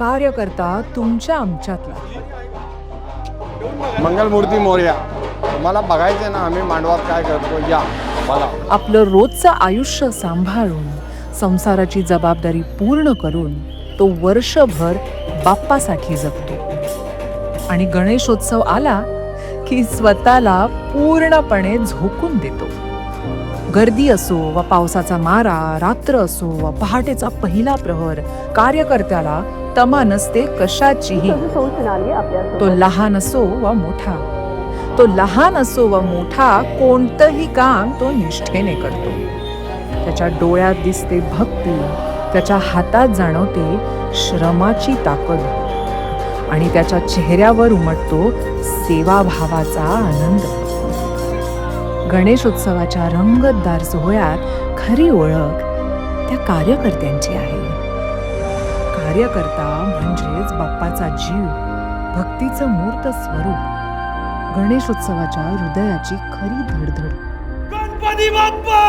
कार्यकर्ता तुमच्या आमच्यातला. मंगलमूर्ती मोर्या मला बघायचे ना आम्ही मांडवात काय करतो? या बघा आपलं रोजचं आयुष्य सांभाळून संसाराची जबाबदारी पूर्ण करून तो वर्षभर बाप्पासाठी जगतो. आणि गणेशोत्सव आला की स्वतःला पूर्णपणे झोकून देतो. गर्दी असो व पावसाचा मारा रात्र असो व पहाटेचा पहिला प्रहर कार्यकर्त्याला तमा नसते कशाचीही. तो लहान असो वा मोठा. तो लहान असो वा मोठा कोणतंही काम तो निष्ठेने करतो. त्याच्या डोळ्यात दिसते भक्ती त्याच्या हातात जाणवते श्रमाची ताकद. आणि त्याच्या चेहऱ्यावर उमटतो सेवाभावाचा आनंद. गणेशोत्सवाच्या रंगतदार सोहळ्यात खरी ओळख त्या कार्यकर्त्यांची आहे. कार्यकर्ता म्हणजेच बाप्पाचा जीव भक्तीचं मूर्त स्वरूप गणेशोत्सवाच्या हृदयाची खरी धडधड. गणपती बाप्पा!